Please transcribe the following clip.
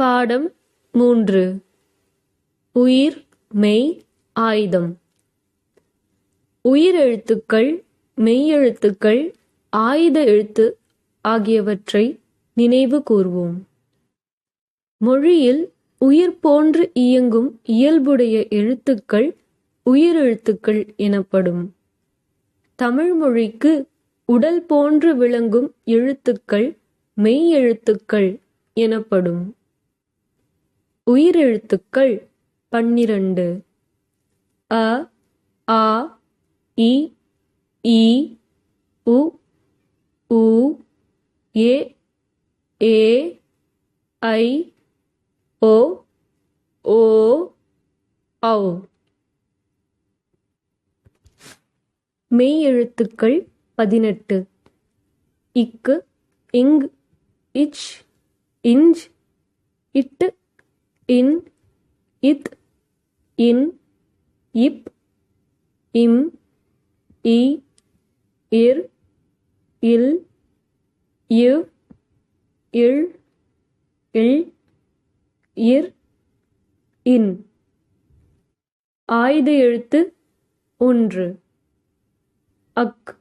பாடம் மூன்று. உயிர் மெய் ஆயுதம். உயிரெழுத்துக்கள் மெய்யெழுத்துக்கள் ஆயுத எழுத்து ஆகியவற்றை நினைவு கூர்வோம். மொழியில் உயிர் போன்று இயங்கும் இயல்புடைய எழுத்துக்கள் உயிரெழுத்துக்கள் எனப்படும். தமிழ் மொழிக்கு உடல் போன்று விளங்கும் எழுத்துக்கள் மெய்யெழுத்துக்கள் எனப்படும். உயிரெழுத்துக்கள் பன்னிரண்டு. அ ஆ இ ஈ உ உ ஏ ஏ ஐ ஓ ஓ ஔ. மெய்யெழுத்துக்கள் பதினெட்டு. இக்கு இங் இச் இஞ்ச் இட்டு இன் இத் இன் இப் இம் இ இர் இல் இவ் இல் இல் இர் இன். ஆயுத எழுத்து ஒன்று. அக்.